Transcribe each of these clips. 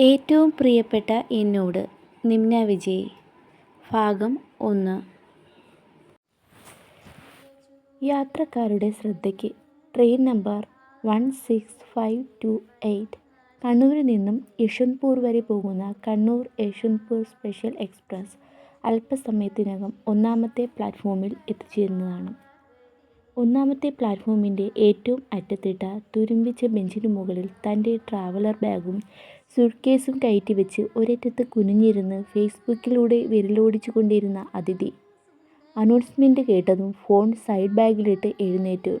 ഏറ്റവും പ്രിയപ്പെട്ട എന്നോട് നിമ്ന വിജയ്. ഭാഗം ഒന്ന്. യാത്രക്കാരുടെ ശ്രദ്ധയ്ക്ക് train number one six five two eight. കണ്ണൂരിൽ നിന്നും യശ്വന്ത്പൂർ വരെ പോകുന്ന കണ്ണൂർ യശ്വന്ത്പൂർ സ്പെഷ്യൽ എക്സ്പ്രസ് അല്പസമയത്തിനകം ഒന്നാമത്തെ പ്ലാറ്റ്ഫോമിൽ എത്തിച്ചേരുന്നതാണ്. ഒന്നാമത്തെ പ്ലാറ്റ്ഫോമിന്റെ ഏറ്റവും അറ്റത്തിട്ട തുരുമ്പിച്ച ബെഞ്ചിനു മുകളിൽ തന്റെ ട്രാവലർ ബാഗും സുട്ട്കേസും കയറ്റി വെച്ച് ഒരറ്റത്ത് കുനിഞ്ഞിരുന്ന് ഫേസ്ബുക്കിലൂടെ വിരലോടിച്ചു കൊണ്ടിരുന്ന അതിഥി. അനൗൺസ്മെന്റ് കേട്ടതും ഫോൺ സൈഡ് ബാഗിലിട്ട് എഴുന്നേറ്റു.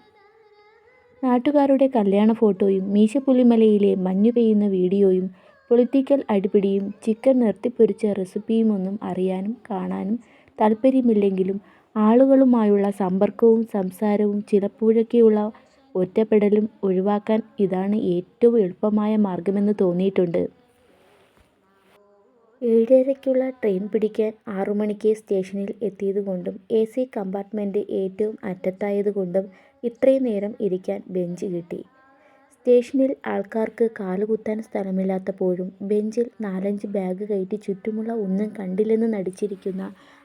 നാട്ടുകാരുടെ കല്യാണ ഫോട്ടോയും മീശപ്പുലിമലയിലെ മഞ്ഞു പെയ്യുന്ന വീഡിയോയും പൊളിറ്റിക്കൽ അടിപിടിയും ചിക്കൻ നിർത്തിപ്പൊരിച്ച റെസിപ്പിയുമൊന്നും അറിയാനും കാണാനും താല്പര്യമില്ലെങ്കിലും ആളുകളുമായുള്ള സമ്പർക്കവും സംസാരവും ചിലപ്പോഴൊക്കെയുള്ള ഒറ്റപ്പെടലും ഒഴിവാക്കാൻ ഇതാണ് ഏറ്റവും എളുപ്പമായ മാർഗമെന്ന് തോന്നിയിട്ടുണ്ട്. ഏഴരയ്ക്കുള്ള ട്രെയിൻ പിടിക്കാൻ ആറു മണിക്ക് സ്റ്റേഷനിൽ എത്തിയതുകൊണ്ടും എ സി കമ്പാർട്ട്മെന്റ് ഏറ്റവും അറ്റത്തായതുകൊണ്ടും ഇത്രയും നേരം ഇരിക്കാൻ ബെഞ്ച് കിട്ടി. സ്റ്റേഷനിൽ ആൾക്കാർക്ക് കാലുകുത്താൻ സ്ഥലമില്ലാത്തപ്പോഴും ബെഞ്ചിൽ നാലഞ്ച് ബാഗ് കയറ്റി ചുറ്റുമുള്ള ഒന്നും കണ്ടില്ലെന്ന് നടിച്ചിരിക്കുന്ന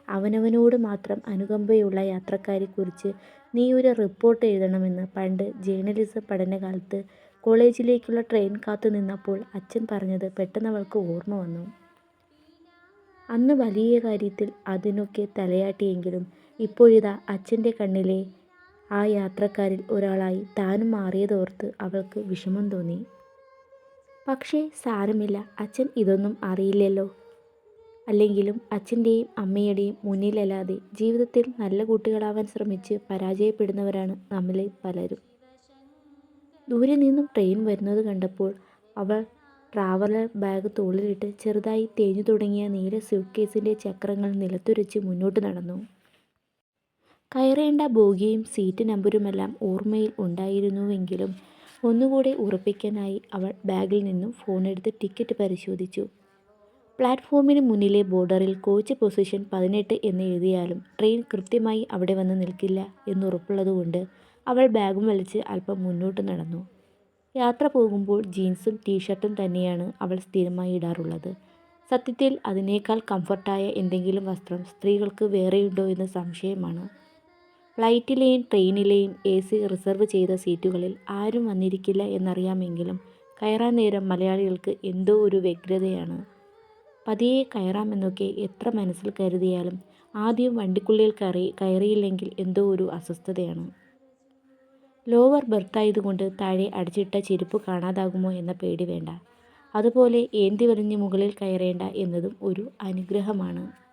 അവനവനോട് മാത്രം അനുകമ്പയുള്ള യാത്രക്കാരെക്കുറിച്ച് നീ ഒരു റിപ്പോർട്ട് എഴുതണമെന്ന് പണ്ട് ജേർണലിസം പഠനകാലത്ത് കോളേജിലേക്കുള്ള ട്രെയിൻ കാത്തു നിന്നപ്പോൾ അച്ഛൻ പറഞ്ഞത് പെട്ടെന്ന് അവൾക്ക് ഓർമ്മ വന്നു. അന്ന് വലിയ കാര്യത്തിൽ അതിനൊക്കെ തലയാട്ടിയെങ്കിലും ഇപ്പോഴിതാ അച്ഛന്റെ കണ്ണിലെ ആ യാത്രക്കാരിൽ ഒരാളായി താനും മാറിയതോർത്ത് അവൾക്ക് വിഷമം തോന്നി. പക്ഷേ സാരമില്ല അച്ഛൻ ഇതൊന്നും അറിയില്ലല്ലോ. അല്ലെങ്കിലും അച്ഛന്റെയും അമ്മയുടെയും മുന്നിലല്ലാതെ ജീവിതത്തിൽ നല്ല കുട്ടികളാവാൻ ശ്രമിച്ച് പരാജയപ്പെടുന്നവരാണ് നമ്മളിൽ പലരും. ദൂരെ നിന്നും ട്രെയിൻ വരുന്നത് കണ്ടപ്പോൾ അവൾ ട്രാവലർ ബാഗ് തോളിലിട്ട് ചെറുതായി തേഞ്ഞു തുടങ്ങിയ നീല സ്യൂട്ട്കേസിന്റെ ചക്രങ്ങൾ നിലത്തുരച്ച് മുന്നോട്ട് നടന്നു. കയറേണ്ട ബോഗിയും സീറ്റ് നമ്പരുമെല്ലാം ഓർമ്മയിൽ ഉണ്ടായിരുന്നുവെങ്കിലും ഒന്നുകൂടെ ഉറപ്പിക്കാനായി അവൾ ബാഗിൽ നിന്നും ഫോണെടുത്ത് ടിക്കറ്റ് പരിശോധിച്ചു. പ്ലാറ്റ്ഫോമിന് മുന്നിലെ ബോർഡറിൽ കോച്ച് പൊസിഷൻ പതിനെട്ട് എന്ന് എഴുതിയാലും ട്രെയിൻ കൃത്യമായി അവിടെ വന്ന് നിൽക്കില്ല എന്നുറപ്പുള്ളതുകൊണ്ട് അവൾ ബാഗും വലിച്ച് അല്പം മുന്നോട്ട് നടന്നു. യാത്ര പോകുമ്പോൾ ജീൻസും ടീഷർട്ടും തന്നെയാണ് അവൾ സ്ഥിരമായി ഇടാറുള്ളത്. സത്യത്തിൽ അതിനേക്കാൾ കംഫർട്ടായ എന്തെങ്കിലും വസ്ത്രം സ്ത്രീകൾക്ക് വേറെയുണ്ടോ എന്ന് സംശയമാണ്. ഫ്ലൈറ്റിലെയും ട്രെയിനിലെയും എ സി റിസർവ് ചെയ്ത സീറ്റുകളിൽ ആരും വന്നിരിക്കില്ല എന്നറിയാമെങ്കിലും കയറാൻ നേരം മലയാളികൾക്ക് എന്തോ ഒരു വ്യഗ്രതയാണ്. പതിയെ കയറാമെന്നൊക്കെ എത്ര മനസ്സിൽ കരുതിയാലും ആദ്യം വണ്ടിക്കുള്ളിൽ കയറി കയറിയില്ലെങ്കിൽ എന്തോ ഒരു അസ്വസ്ഥതയാണ്. ലോവർ ബെർത്തായതുകൊണ്ട് താഴെ അടിച്ചിട്ട ചെരുപ്പ് കാണാതാകുമോ എന്ന പേടി വേണ്ട. അതുപോലെ ഏന്തി വലിഞ്ഞ് മുകളിൽ കയറേണ്ട എന്നതും ഒരു അനുഗ്രഹമാണ്.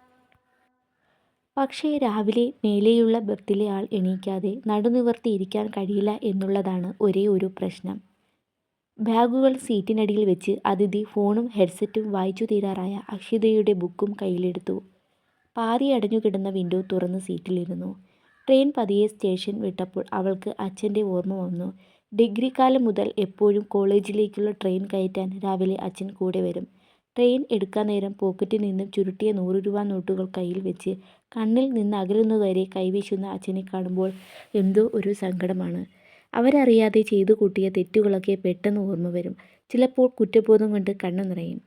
പക്ഷേ രാവിലെ മേലെയുള്ള ബെർത്തിലെ ആൾ എണീക്കാതെ നടുനിവർത്തി ഇരിക്കാൻ കഴിയില്ല എന്നുള്ളതാണ് ഒരേ ഒരു പ്രശ്നം. ബാഗുകൾ സീറ്റിനടിയിൽ വെച്ച് അതിഥി ഫോണും ഹെഡ്സെറ്റും വായിച്ചു തീരാറായ അക്ഷിതയുടെ ബുക്കും കയ്യിലെടുത്തു. പാതി അടഞ്ഞു കിടന്ന വിൻഡോ തുറന്ന് സീറ്റിലിരുന്നു. ട്രെയിൻ പതിയെ സ്റ്റേഷൻ വിട്ടപ്പോൾ അവൾക്ക് അച്ഛന്റെ ഓർമ്മ വന്നു. ഡിഗ്രി കാലം മുതൽ എപ്പോഴും കോളേജിലേക്കുള്ള ട്രെയിൻ കയറ്റാൻ രാവിലെ അച്ഛൻ കൂടെ വരും. ട്രെയിൻ എടുക്കാൻ നേരം പോക്കറ്റിൽ നിന്നും ചുരുട്ടിയ നൂറ് രൂപ നോട്ടുകൾ കയ്യിൽ വെച്ച് കണ്ണിൽ നിന്ന് അകലുന്നതുവരെ കൈവീശുന്ന അച്ഛനെ കാണുമ്പോൾ എന്തോ ഒരു സങ്കടമാണ്. അവരറിയാതെ ചെയ്തു കൂട്ടിയ തെറ്റുകളൊക്കെ പെട്ടെന്ന് ഓർമ്മ വരും. ചിലപ്പോൾ കുറ്റബോധം കൊണ്ട് കണ്ണു നിറയും.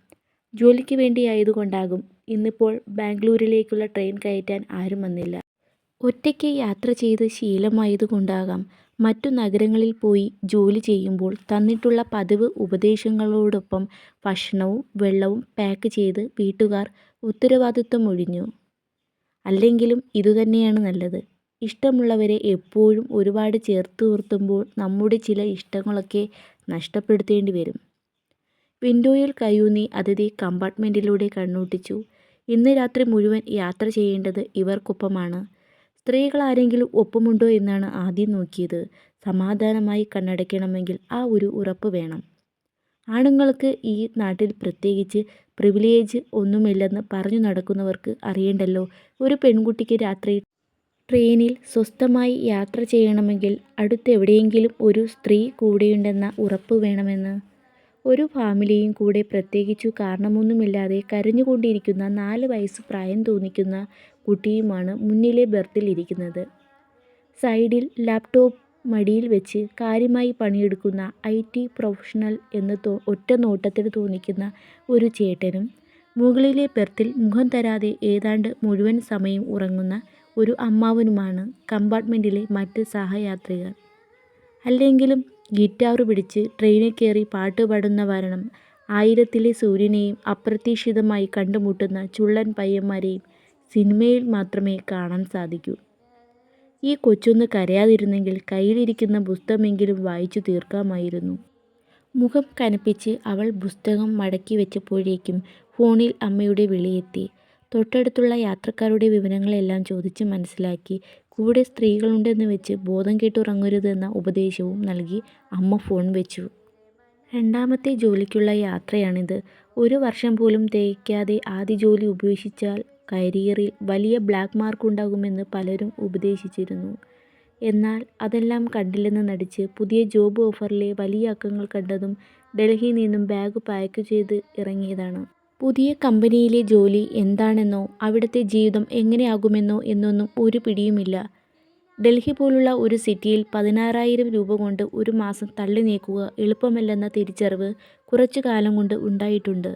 ജോലിക്ക് വേണ്ടിയായതുകൊണ്ടാകും ഇന്നിപ്പോൾ ബാംഗ്ലൂരിലേക്കുള്ള ട്രെയിൻ കയറ്റാൻ ആരും വന്നില്ല. ഒറ്റയ്ക്ക് യാത്ര ചെയ്ത് ശീലമായതുകൊണ്ടാകാം മറ്റു നഗരങ്ങളിൽ പോയി ജോലി ചെയ്യുമ്പോൾ തന്നിട്ടുള്ള പതിവ് ഉപദേശങ്ങളോടൊപ്പം ഭക്ഷണവും വെള്ളവും പാക്ക് ചെയ്ത് വീട്ടുകാർ ഉത്തരവാദിത്വം ഒഴിഞ്ഞു. അല്ലെങ്കിലും ഇതുതന്നെയാണ് നല്ലത്. ഇഷ്ടമുള്ളവരെ എപ്പോഴും ഒരുപാട് ചേർത്ത് നിർത്തുമ്പോൾ നമ്മുടെ ചില ഇഷ്ടങ്ങളൊക്കെ നഷ്ടപ്പെടുത്തേണ്ടി വരും. വിൻഡോയിൽ കയ്യൂന്നി അതിഥി കമ്പാർട്ട്മെന്റിലൂടെ കണ്ണൂട്ടിച്ചു. ഇന്ന് രാത്രി മുഴുവൻ യാത്ര ചെയ്യേണ്ടത് ഇവർക്കൊപ്പമാണ്. സ്ത്രീകളാരെങ്കിലും ഒപ്പമുണ്ടോ എന്നാണ് ആദ്യം നോക്കിയത്. സമാധാനമായി കണ്ണടയ്ക്കണമെങ്കിൽ ആ ഒരു ഉറപ്പ് വേണം. ആണുങ്ങൾക്ക് ഈ നാട്ടിൽ പ്രത്യേകിച്ച് പ്രിവിലേജ് ഒന്നുമില്ലെന്ന് പറഞ്ഞു നടക്കുന്നവർക്ക് അറിയണ്ടല്ലോ. ഒരു പെൺകുട്ടിക്ക് രാത്രി ട്രെയിനിൽ സ്വസ്ഥമായി യാത്ര ചെയ്യണമെങ്കിൽ അടുത്തെവിടെയെങ്കിലും ഒരു സ്ത്രീ കൂടെയുണ്ടെന്ന ഉറപ്പ് വേണമെന്ന്. ഒരു ഫാമിലിയും കൂടെ പ്രത്യേകിച്ചു കാരണമൊന്നുമില്ലാതെ കരഞ്ഞുകൊണ്ടിരിക്കുന്ന നാല് വയസ്സ് പ്രായം തോന്നിക്കുന്ന കുട്ടിയുമാണ് മുന്നിലെ ബെർത്തിൽ ഇരിക്കുന്നത്. സൈഡിൽ ലാപ്ടോപ്പ് മടിയിൽ വെച്ച് കാര്യമായി പണിയെടുക്കുന്ന ഐ ടി പ്രൊഫഷണൽ എന്ന് തോ ഒറ്റ നോട്ടത്തിൽ തോന്നിക്കുന്ന ഒരു ചേട്ടനും മുകളിലെ ബെർത്തിൽ മുഖം തരാതെ ഏതാണ്ട് മുഴുവൻ സമയം ഉറങ്ങുന്ന ഒരു അമ്മാവനുമാണ് കമ്പാർട്ട്മെന്റിലെ മറ്റ് സഹയാത്രികർ. അല്ലെങ്കിലും ഗിറ്റാർ പിടിച്ച് ട്രെയിനിൽ കയറി പാട്ട് പാടുന്ന വരണം ആയിരത്തിലെ സൂര്യനെയും അപ്രതീക്ഷിതമായി കണ്ടുമുട്ടുന്ന ചുള്ളൻ പയ്യന്മാരെയും സിനിമയിൽ മാത്രമേ കാണാൻ സാധിക്കൂ. ഈ കൊച്ചൊന്ന് കരയാതിരുന്നെങ്കിൽ കയ്യിലിരിക്കുന്ന പുസ്തകമെങ്കിലും വായിച്ചു തീർക്കാമായിരുന്നു. മുഖം കനപ്പിച്ച് അവൾ പുസ്തകം മടക്കി വെച്ചപ്പോഴേക്കും ഫോണിൽ അമ്മയുടെ വിളിയെത്തി. തൊട്ടടുത്തുള്ള യാത്രക്കാരുടെ വിവരങ്ങളെല്ലാം ചോദിച്ച് മനസ്സിലാക്കി കൂടെ സ്ത്രീകളുണ്ടെന്ന് വെച്ച് ബോധം കെട്ടുറങ്ങരുതെന്ന ഉപദേശവും നൽകി അമ്മ ഫോൺ വെച്ചു. രണ്ടാമത്തെ ജോലിക്കുള്ള യാത്രയാണിത്. ഒരു വർഷം പോലും തേക്കാതെ ആദ്യ ജോലി ഉപേക്ഷിച്ചാൽ കരിയറിൽ വലിയ ബ്ലാക്ക് മാർക്ക് ഉണ്ടാകുമെന്ന് പലരും ഉപദേശിച്ചിരുന്നു. എന്നാൽ അതെല്ലാം കണ്ടില്ലെന്ന് നടിച്ച് പുതിയ ജോബ് ഓഫറിലെ വലിയ അക്കങ്ങൾ കണ്ടതും ഡൽഹിയിൽ നിന്നും ബാഗ് പാക്ക് ചെയ്ത് ഇറങ്ങിയതാണ്. പുതിയ കമ്പനിയിലെ ജോലി എന്താണെന്നോ അവിടുത്തെ ജീവിതം എങ്ങനെയാകുമെന്നോ എന്നൊന്നും ഒരു പിടിയുമില്ല. ഡൽഹി പോലുള്ള ഒരു സിറ്റിയിൽ പതിനാറായിരം രൂപ കൊണ്ട് ഒരു മാസം തള്ളി നീക്കുക എളുപ്പമല്ലെന്ന തിരിച്ചറിവ് കുറച്ചു കാലം കൊണ്ട് ഉണ്ടായിട്ടുണ്ട്.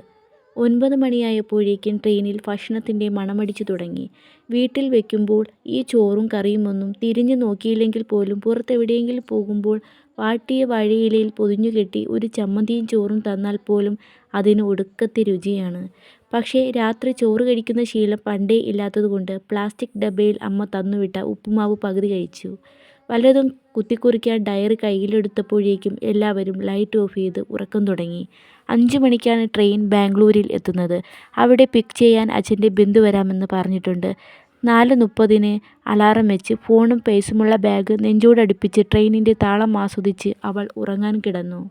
ഒൻപത് മണിയായപ്പോഴേക്കും ട്രെയിനിൽ ഭക്ഷണത്തിന്റെ മണമടിച്ചു തുടങ്ങി. വീട്ടിൽ വയ്ക്കുമ്പോൾ ഈ ചോറും കറിയുമൊന്നും തിരിഞ്ഞു നോക്കിയില്ലെങ്കിൽ പോലും പുറത്തെവിടെയെങ്കിലും പോകുമ്പോൾ വാട്ടിയ വാഴയിലയിൽ പൊതിഞ്ഞുകെട്ടി ഒരു ചമ്മന്തിയും ചോറും തന്നാൽ പോലും അതിന് ഒടുക്കത്തെ രുചിയാണ്. പക്ഷേ രാത്രി ചോറ് കഴിക്കുന്ന ശീലം പണ്ടേ ഇല്ലാത്തതുകൊണ്ട് പ്ലാസ്റ്റിക് ഡബ്ബയിൽ അമ്മ തന്നുവിട്ട ഉപ്പുമാവ് പകുതി കഴിച്ചു. വല്ലതും കുത്തിക്കുറിക്കാൻ ഡയറി കയ്യിലെടുത്തപ്പോഴേക്കും എല്ലാവരും ലൈറ്റ് ഓഫ് ചെയ്ത് ഉറക്കം തുടങ്ങി. അഞ്ചു മണിക്കാണ് ട്രെയിൻ ബാംഗ്ലൂരിൽ എത്തുന്നത്. അവിടെ പിക്ക് ചെയ്യാൻ അച്ഛന്റെ ബിന്ദു വരാമെന്ന് പറഞ്ഞിട്ടുണ്ട്. നാല് മുപ്പതിന് അലാറം വെച്ച് ഫോണും പേഴ്സുമുള്ള ബാഗ് നെഞ്ചോടടുപ്പിച്ച് ട്രെയിനിന്റെ താളം ആസ്വദിച്ച് അവൾ ഉറങ്ങാൻ കിടന്നു.